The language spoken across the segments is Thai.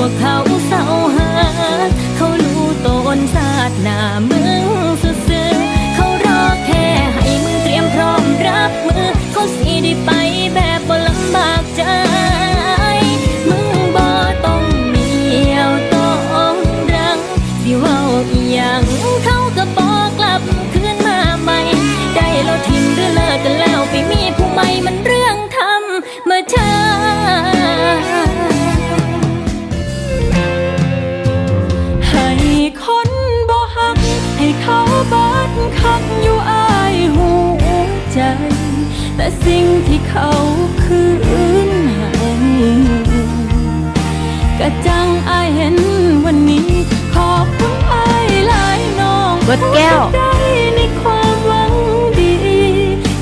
วกเขาเศร้าหา เขารู้ตนศาสตร์หน้ามึง ใจ แต่สิ่งที่เขาคืนให้กะจังอายเห็นวันนี้ ขอบคุณอายหลายน้องเบิดแก้วได้ในความหวังดี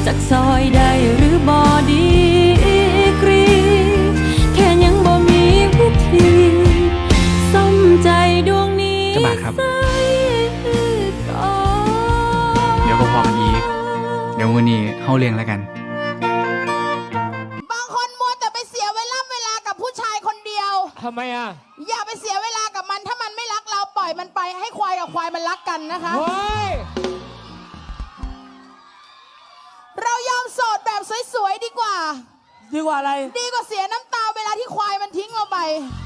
จากซอยได้หรือบอดีกรี แค่ยังบ่มีวิธีสมใจดวงนี้จะบาทครับ เดี๋ยววันนี้เข้าเรียงแล้วกัน บางคนมัวแต่ไปเสียเวลาเวลากับผู้ชายคนเดียว ทำไมอะอย่าไปเสียเวลากับมัน ถ้ามันไม่รักเราปล่อยมันไปให้ควายกับควายมันรักกันนะคะ เฮ้ยเรายอมโสดแบบสวยๆดีกว่า ดีกว่าอะไร ดีกว่าเสียน้ำตาเวลาที่ควายมันทิ้งเราไปเ